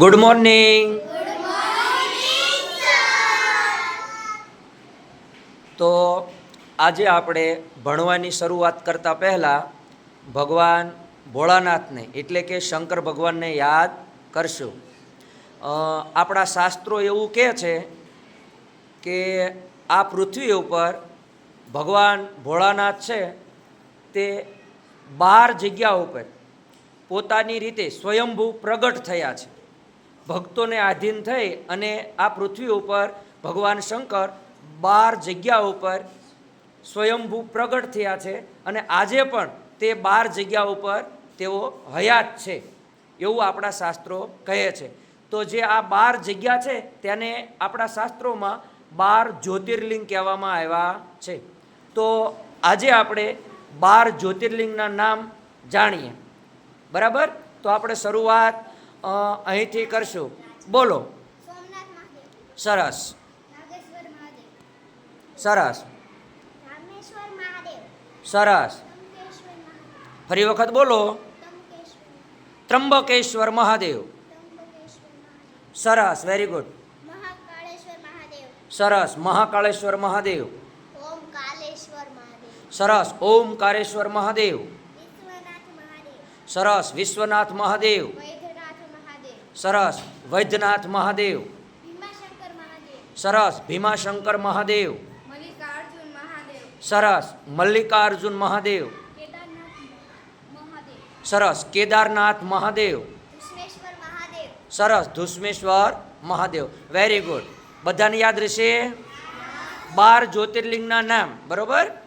Good morning તો આજે આપણે ભણવાની શરૂઆત કરતાં પહેલાં ભગવાન ભોળાનાથને, એટલે કે શંકર ભગવાનને યાદ કરશું. આપણા શાસ્ત્રો એવું કહે છે કે આ પૃથ્વી ઉપર ભગવાન ભોળાનાથ છે તે બાર જગ્યા ઉપર પોતાની રીતે સ્વયંભૂ પ્રગટ થયા છે. ભક્તોને આધીન થઈ અને આ પૃથ્વી ઉપર ભગવાન શંકર બાર જગ્યા ઉપર સ્વયંભૂ પ્રગટ થયા છે અને આજે પણ તે બાર જગ્યા ઉપર તેઓ હયાત છે એવું આપણા શાસ્ત્રો કહે છે. તો જે આ બાર જગ્યા છે તેને આપણા શાસ્ત્રોમાં બાર જ્યોતિર્લિંગ કહેવામાં આવ્યા છે. તો આજે આપણે બાર જ્યોતિર્લિંગના નામ જાણીએ. બરાબર? તો આપણે શરૂઆત અહીંથી કરશું. બોલો. સરસ. સરસ. સરસ. ફરી વખત બોલો. ત્રંબકેશ્વર. મહાદેવ. સરસ. વેરી ગુડ સરસ. મહાકાળેશ્વર મહાદેવ. ઓમ સરસ. ઓમકારેશ્વર મહાદેવ. મહાદેવ. સરસ. વિશ્વનાથ મહાદેવ. સરસ. વૈદ્યનાથ મહાદેવ. સરસ. ભીમાશંકર મહાદેવ. સરસ. મલ્લિકાર્જુન મહાદેવ. સરસ. કેદારનાથ મહાદેવ. સરસ. ધુસ્મેશ્વર મહાદેવ. વેરી ગુડ બધાને યાદ રહેશે? બાર જ્યોતિર્લિંગના નામ. બરોબર?